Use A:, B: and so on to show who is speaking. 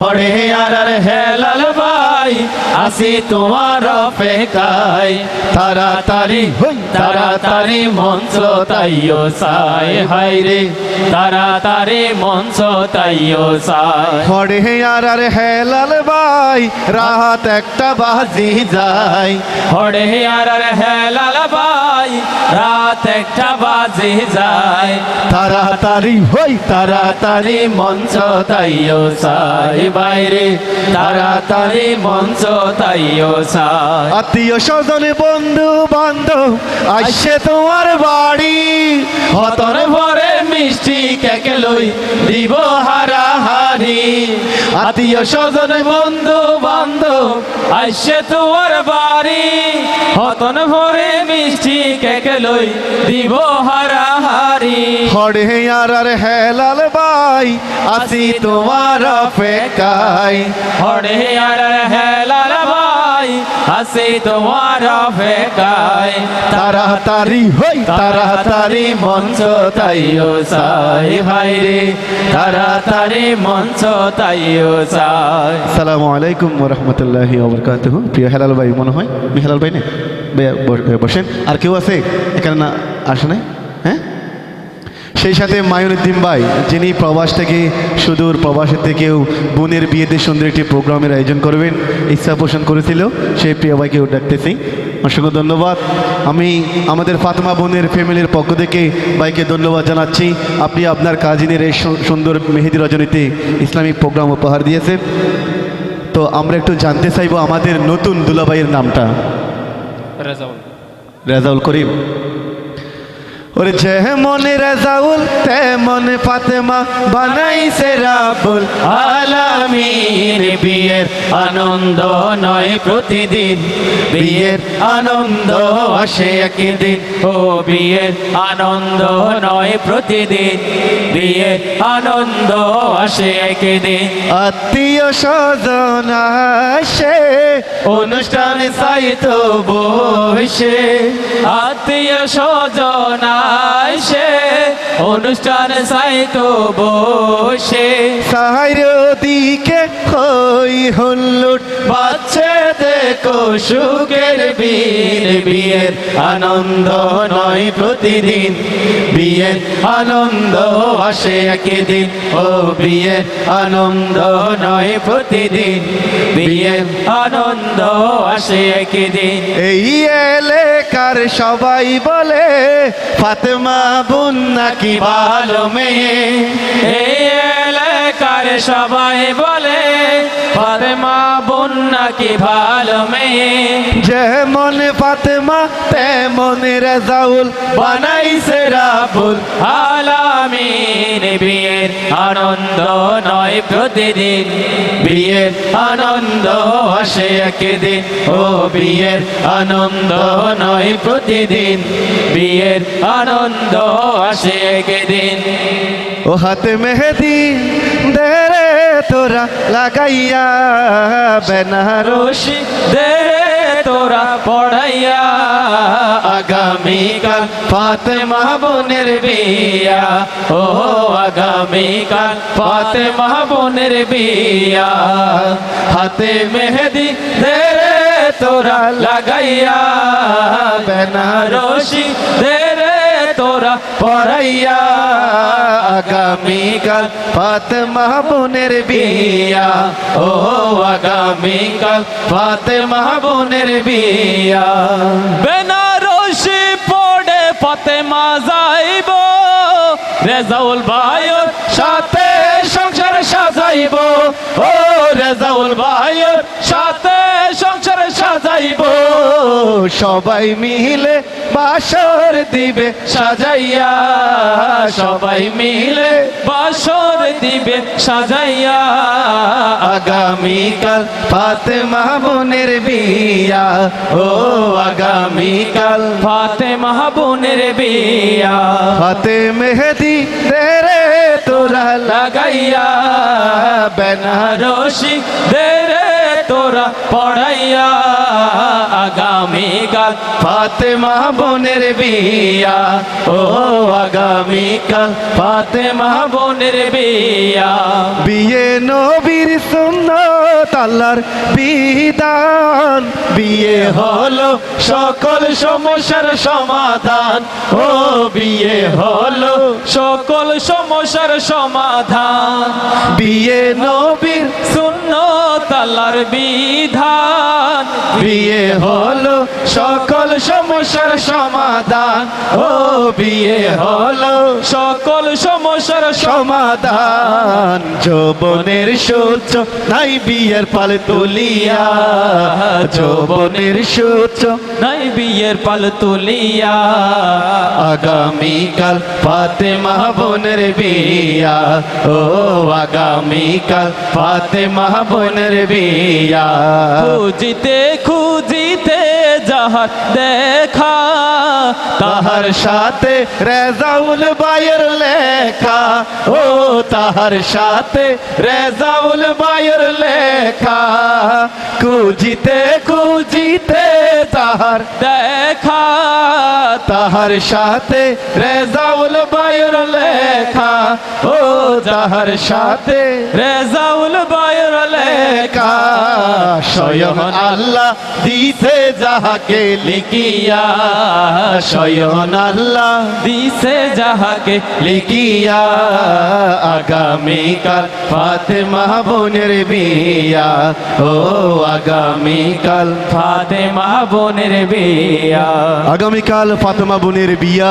A: হরে আর হেলাল ভাই আসি তোমার অপেক্ষায়। তাড়াতাড়ি তাড়াতাড়ি মঞ্চ তাইও সাই হাই রে। তাড়াতাড়ি মঞ্চ তাইও সাই।
B: হরে আর আর হেলাল ভাই রাত একটা বাজি যায়।
A: হরে আর হেলাল ভাই রাত একটা বাজে যায়।
B: তাড়াতাড়ি হই
A: তাড়াতাড়ি মঞ্চ তাইও সাই বাইরে তাড়াতাড়ি মঞ্চ তাইও সাই।
B: আত্মীয় স্বজন বন্ধু বান্ধব আসছে তোমার বাড়ি।
A: হতর ভরে মিষ্টি কেকে লই দিব হারাহারি। আত্মীয় স্বজন বন্ধু বান্ধব আসছে তোমার বাড়ি। হতন ভরে মিষ্টি কেকে লই দিব হারাহারি।
B: হরে আর আর হেলাল ভাই আসি তোমার অপেক্ষায়।
A: হরে আর হেলাল হাসি তোমার অপেক্ষায়।
B: তাড়াতাড়ি হই
A: তাড়াতাড়ি মঞ্চ তাইও সাই ভাই রে। তাড়াতাড়ি মঞ্চ তাইও সাই
B: আসসালামু আলাইকুম রহমতুল্লাহি ওবরকাতুহ। প্রিয় হেলাল ভাই মনে হয়? হেলাল ভাই না? বসেন। আর কেউ আছে? এখানে না আসে নাই? হ্যাঁ? সেই সাথে মায়ুনুদ্দিন ভাই যিনি প্রবাস থেকে সুদূর প্রবাসের থেকেও বোনের বিয়েতে সুন্দর একটি প্রোগ্রামের আয়োজন করবেন ইচ্ছা পোষণ করেছিল সেই প্রিয় ভাইকেও ডাকতেছি। অসংখ্য ধন্যবাদ। আমি আমাদের ফাতেমা বোনের ফ্যামিলির পক্ষ থেকে ভাইকে ধন্যবাদ জানাচ্ছি। আপনি আপনার কাজিনের এই সুন্দর মেহেদি রজনীতে ইসলামিক প্রোগ্রাম উপহার দিয়েছেন তো আমরা একটু জানতে চাইব আমাদের নতুন দুলাভাইয়ের নামটা। রেজাউল। রেজাউল করিম। ওরে যেমন রেজাউল, তেমন ফাতেমা বানাইছে রাবুল
A: আলামিন। বিয়ের আনন্দ নয় প্রতিদিন, বিয়ের আনন্দ আসে একদিন। ও বিয়ের আনন্দ নয় প্রতিদিন, বিয়ের আনন্দ আসে একদিন।
B: আত্মীয় স্বজন আসে
A: অনুষ্ঠান সাইত বসে আত্মীয় স্বজন আসে অনুষ্ঠান সাইত বসে
B: সাহার দিকে হই হল্লুট
A: বাচ্চে দেখো সুখের বীর বিয়ের আনন্দ নয় প্রতিদিন। বিয়ের আনন্দ আসে একদিন ও বিয়ের আনন্দ নয় প্রতিদিন। বিয়ের আনন্দ আসে একদিন।
B: এই এলাকার সবাই বলে ফাতেমা বোন নাকি
A: ভালো মেয়ে। এই এলাকার সবাই বলে ফাতেমা বোন নাকি ভালো মেয়ে?
B: যেমন ফাতেমা তেমন রেজাউল
A: বানাইছে রাবুল আলামিন। বিয়ের আনন্দ নয় প্রতিদিন বিয়ের আনন্দ আসে একদিন। ও বিয়ের আনন্দ নয় প্রতিদিন বিয়ের আনন্দ আসে একদিন।
B: ও হাতে মেহেদি দেরে তোরা লাগাইয়া বেনারো
A: রশি দে তোরা পড়াইয়া আগামীকাল ফাতেমা বোনের বিয়া ও আগামীকাল ফাতেমা বোনের বিয়া হাতে মেহেদি দে রে তোরা লাগাইয়া বেনারসি দে রে তোরা পড়াইয়া আগামীকাল
B: ফাতেমা বোনের
A: বিয়া। ও আগামীকাল ফাতেমা বোনের বিয়া। বেনারসি পড়ে ফাতেমা যাইব। রেজাউল ভাইয়ের সাথে সংসার সাজাইব। ও রেজাউল ভাইয়ের সাথে সংসার সাজাইব।
B: সবাই মিলে বাসর দিবে
A: সাজাইয়া। সবাই মিলে বাসর দিবে সাজাইয়া। আগামীকাল
B: ফাতেমা বোনের বিয়া।
A: ও আগামীকাল ফাতেমা বোনের বিয়া।
B: হাতে মেহেদি দেরে তোরা
A: লাগাইয়া, বেনারসি দে তোরা পড়াইয়া। আগামীকাল ফাতেমা বোনের বিয়া, ও আগামীকাল ফাতেমা বোনের বিয়া।
B: বিয়ে নবীর সুন্নত আল্লাহর বিধান। বিয়ে
A: হলো সকল সমস্যার সমাধান। ও, বিয়ে হলো সকল সমস্যার সমাধান।
B: বিয়ে নবীর
A: সুন্নত আল্লাহর বিধান।
B: বিয়ে হলো
A: সকল সমস্যার সমাধান। ও, বিয়ে হলো সকল সমস্যার সমাধান।
B: যৌবনের সূর্য নাই বিয়ের পাল তুলিয়া। যৌবনের সূর্য
A: নাই বিয়ের পাল তুলিয়া।
B: আগামীকাল ফাতেমা বোনের বিয়া। ও আগামীকাল ফাতেমা বোনের বিয়া।
A: খুঁজিতে খুঁজিতে যাহার দেখা,
B: তাহার সাথে রেজাউল বায়ের লেখা। ও, তাহার সাথে রেজাউল বায়ের লেখা। কুজিতে কুজিতে তাহার
A: দেখা
B: তাহার সাথে রেজাউল বাইয়ের লেখা, ও তাহার সাথে
A: রেজাউল বায়র
B: লেখা, স্বয়ং আল্লাহ দিতে যাহাকে লিখিয়া, স্বয়ং আল্লাহ
A: দিছে যাহাকে
B: লিখিয়া, আগামীকাল ফাতেমা বোনের বিয়া ও আগামীকাল
A: ফাতেমা বোনের বিয়া।
B: আগামীকাল ফাতেমা বোনের বিয়া।